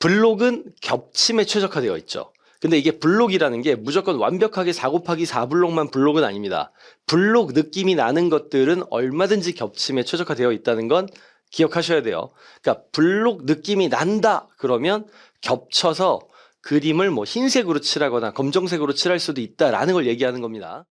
블록은 겹침에 최적화되어 있죠. 근데 이게 블록이라는 게 무조건 완벽하게 4 곱하기 4블록만 블록은 아닙니다. 블록 느낌이 나는 것들은 얼마든지 겹침에 최적화되어 있다는 건 기억하셔야 돼요. 그러니까 블록 느낌이 난다 그러면 겹쳐서 그림을 뭐 흰색으로 칠하거나 검정색으로 칠할 수도 있다라는 걸 얘기하는 겁니다.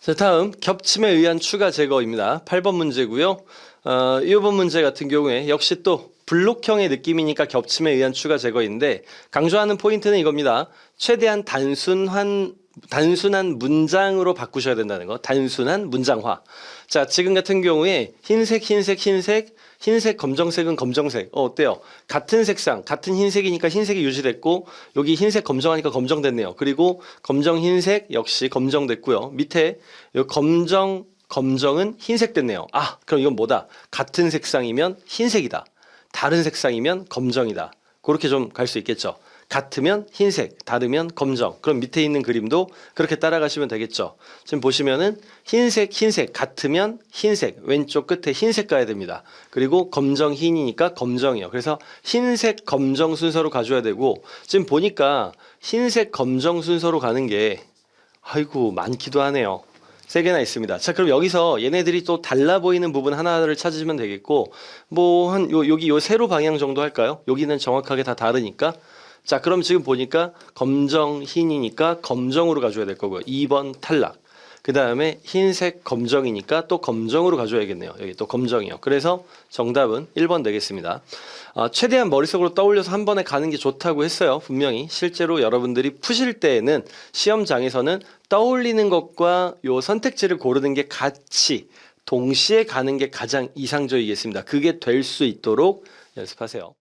자, 다음 겹침에 의한 추가 제거입니다. 8번 문제고요. 어, 1번 문제 같은 경우에 역시 또 블록형의 느낌이니까 겹침에 의한 추가 제거인데 강조하는 포인트는 이겁니다. 최대한 단순한 단순한 문장으로 바꾸셔야 된다는 거. 단순한 문장화. 자, 지금 같은 경우에 흰색, 흰색, 흰색, 흰색, 검정색은 검정색. 어, 어때요? 같은 색상, 같은 흰색이니까 흰색이 유지됐고, 여기 흰색, 검정하니까 검정됐네요. 그리고 검정, 흰색 역시 검정됐고요. 밑에 요 검정, 검정은 흰색 됐네요. 아, 그럼 이건 뭐다? 같은 색상이면 흰색이다. 다른 색상이면 검정이다. 그렇게 좀 갈 수 있겠죠. 같으면 흰색, 다르면 검정. 그럼 밑에 있는 그림도 그렇게 따라가시면 되겠죠. 지금 보시면은 흰색, 흰색, 같으면 흰색, 왼쪽 끝에 흰색 가야 됩니다. 그리고 검정, 흰이니까 검정이요. 그래서 흰색, 검정 순서로 가줘야 되고, 지금 보니까 흰색, 검정 순서로 가는 게, 아이고, 많기도 하네요. 세 개나 있습니다. 자, 그럼 여기서 얘네들이 또 달라 보이는 부분 하나를 찾으시면 되겠고, 뭐, 한, 요, 여기 요 세로 방향 정도 할까요? 여기는 정확하게 다 다르니까. 자, 그럼 지금 보니까 검정, 흰이니까 검정으로 가져야 될 거고요. 2번 탈락. 그 다음에 흰색 검정이니까 또 검정으로 가져야겠네요. 여기 또 검정이요. 그래서 정답은 1번 되겠습니다. 아, 최대한 머릿속으로 떠올려서 한 번에 가는 게 좋다고 했어요. 분명히. 실제로 여러분들이 푸실 때에는 시험장에서는 떠올리는 것과 요 선택지를 고르는 게 같이 동시에 가는 게 가장 이상적이겠습니다. 그게 될 수 있도록 연습하세요.